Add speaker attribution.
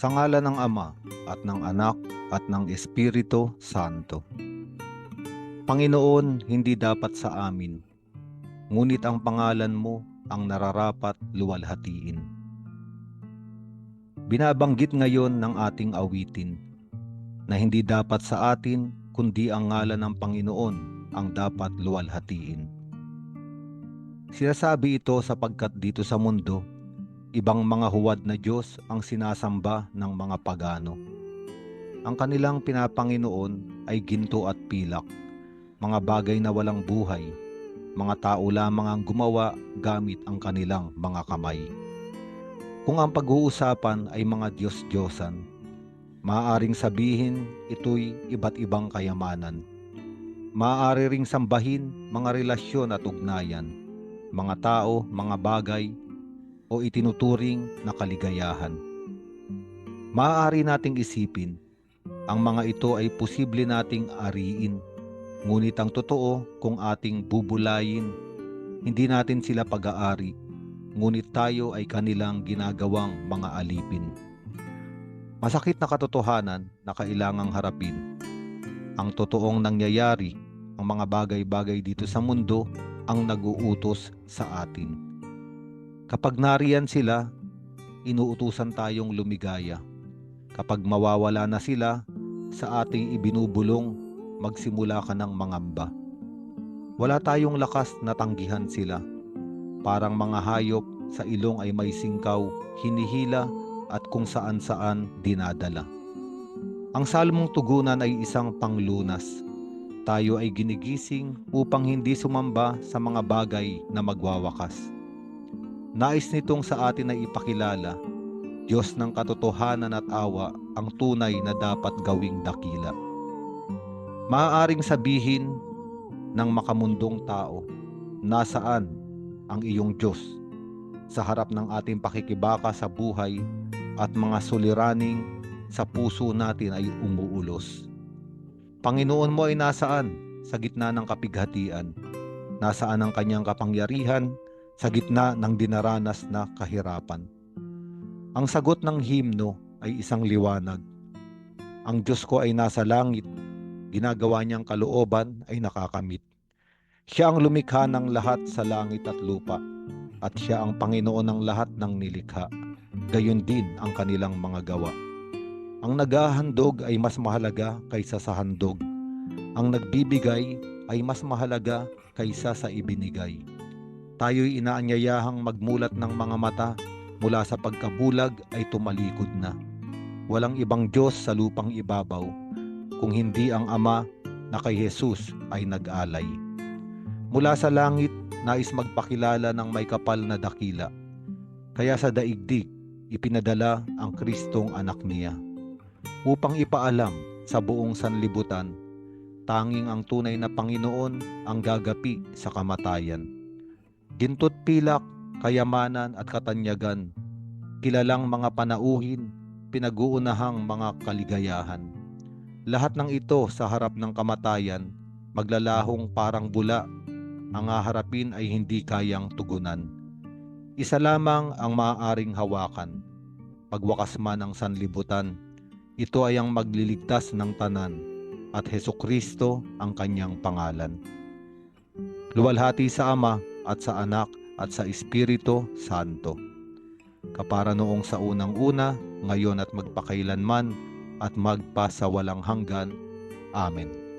Speaker 1: Sa ngala ng Ama at ng Anak at ng Espiritu Santo. Panginoon, hindi dapat sa amin, ngunit ang pangalan mo ang nararapat luwalhatiin. Binabanggit ngayon ng ating awitin na hindi dapat sa atin kundi ang ngalan ng Panginoon ang dapat luwalhatiin. Sinasabi ito sapagkat dito sa mundo, ibang mga huwad na Diyos ang sinasamba ng mga pagano. Ang kanilang pinapanginoon ay ginto at pilak, mga bagay na walang buhay, mga tao lamang ang gumawa gamit ang kanilang mga kamay. Kung ang pag-uusapan ay mga Diyos-Diyosan, maaaring sabihin ito'y iba't ibang kayamanan. Maaari ring sambahin mga relasyon at ugnayan, mga tao, mga bagay, o itinuturing na kaligayahan. Maaari nating isipin, ang mga ito ay posible nating ariin, ngunit ang totoo kung ating bubulayin, hindi natin sila pag-aari, ngunit tayo ay kanilang ginagawang mga alipin. Masakit na katotohanan na kailangang harapin. Ang totoong nangyayari, ang mga bagay-bagay dito sa mundo ang naguutos sa atin. Kapag nariyan sila, inuutusan tayong lumigaya. Kapag mawawala na sila, sa ating ibinubulong, magsimula ka ng mangamba. Wala tayong lakas na tanggihan sila. Parang mga hayop sa ilong ay may singkaw, hinihila at kung saan-saan dinadala. Ang salmong tugunan ay isang panglunas. Tayo ay ginigising upang hindi sumamba sa mga bagay na magwawakas. Nais nitong sa atin ay ipakilala, Diyos ng katotohanan at awa ang tunay na dapat gawing dakila. Maaaring sabihin ng makamundong tao, nasaan ang iyong Diyos sa harap ng ating pakikibaka sa buhay at mga suliraning sa puso natin ay umuulos. Panginoon mo ay nasaan sa gitna ng kapighatian? Nasaan ang kanyang kapangyarihan sa gitna ng dinaranas na kahirapan? Ang sagot ng himno ay isang liwanag. Ang Diyos ko ay nasa langit, ginagawa niyang kalooban ay nakakamit. Siya ang lumikha ng lahat sa langit at lupa, at siya ang Panginoon ng lahat ng nilikha. Gayon din ang kanilang mga gawa. Ang naghahandog ay mas mahalaga kaysa sa handog. Ang nagbibigay ay mas mahalaga kaysa sa ibinigay. Tayo'y inaanyayahang magmulat ng mga mata mula sa pagkabulag ay tumalikod na. Walang ibang Diyos sa lupang ibabaw kung hindi ang Ama na kay Jesus ay nag-alay. Mula sa langit, nais magpakilala ng may kapal na dakila. Kaya sa daigdig, ipinadala ang Kristong anak niya upang ipaalam sa buong sanlibutan tanging ang tunay na Panginoon ang gagapi sa kamatayan. Gintot pilak, kayamanan at katanyagan, kilalang mga panauhin, pinag-uunahang mga kaligayahan. Lahat ng ito sa harap ng kamatayan, maglalahong parang bula, ang haharapin ay hindi kayang tugunan. Isa lamang ang maaaring hawakan, pagwakas man ng sanlibutan, ito ay ang magliligtas ng tanan at Heso Kristo ang kanyang pangalan. Luwalhati sa Ama at sa Anak at sa Espiritu Santo. Kapara noong sa unang-una, ngayon at magpakailanman at magpa sa walang hanggan. Amen.